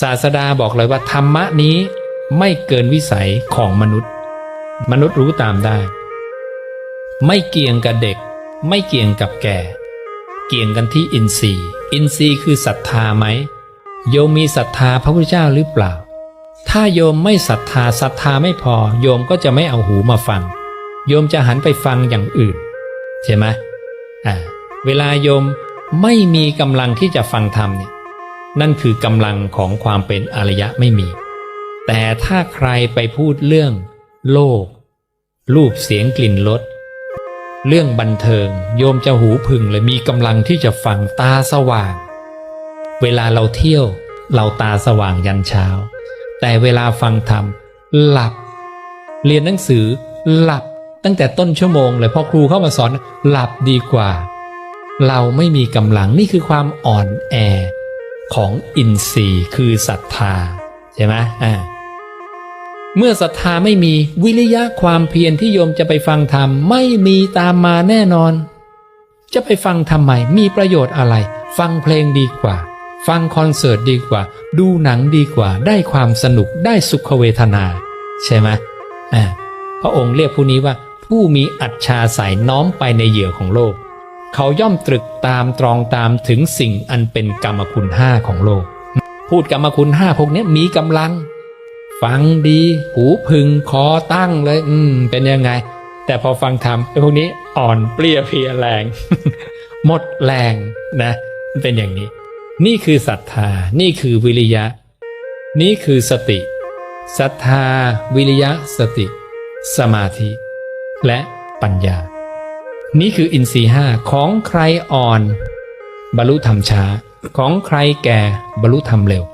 ศาสดาบอกเลยว่าธรรมะนี้ไม่เกินวิสัยของมนุษย์ มนุษย์รู้ตามได้ ไม่เกี่ยงกับเด็ก ไม่เกี่ยงกับแก่ เกี่ยงกันที่อินทรีย์ อินทรีย์คือศรัทธาไหม โยมมีศรัทธาพระพุทธเจ้าหรือเปล่า ถ้าโยมไม่ศรัทธาศรัทธาไม่พอ โยมก็จะไม่เอาหูมาฟัง โยมจะหันไปฟังอย่างอื่น ใช่ไหมอ่าเวลาโยมไม่มีกำลังที่จะฟังธรรมเนี่ย นั่นคือกำลังของความเป็นอริยะไม่มี แต่ถ้าใครไปพูดเรื่อง โลก รูปเสียงกลิ่นรสเรื่องบันเทิง โยมจะหูพึงเลยมีกำลังที่จะฟังตาสว่าง เวลาเราเที่ยวเราตาสว่างยันเช้า แต่เวลาฟังธรรมหลับ เรียนหนังสือหลับตั้งแต่ต้นชั่วโมงเลยพอครูเข้ามาสอนหลับดีกว่า เราไม่มีกำลังนี่คือความอ่อนแอ ของอินทรีย์คือศรัทธาใช่ไหมอ่าเมื่อศรัทธาไม่มีวิริยะความเพียรที่โยมจะไปฟังธรรมไม่มีตามมาแน่นอน จะไปฟังทำไมมีประโยชน์อะไร ฟังเพลงดีกว่า ฟังคอนเสิร์ตดีกว่า ดูหนังดีกว่า ได้ความสนุกได้สุขเวทนา ใช่ไหมอ่าพระองค์เรียกผู้นี้ว่าผู้มีอัจฉาสายน้อมไปในเหยื่อของโลก เขาย่อมตรึกตามตรองตามถึงสิ่งอันเป็นกรรมคุณห้าของโลก พูดกรรมคุณห้าพวกนี้มีกำลัง ฟังดี หูพึงคอตั้งเลย อืม เป็นยังไง แต่พอฟังธรรมไอ้พวกนี้อ่อนเปรี้ยเพียแรง หมดแรงนะเป็นอย่างนี้ นี่คือศรัทธา นี่คือวิริยะ นี่คือสติศรัทธา วิริยะสติ สมาธิ และปัญญา นี่คืออินทรีห้าของใครอ่อน บรรลุธรรมช้า ของใครแก่บรรลุธรรมเร็ว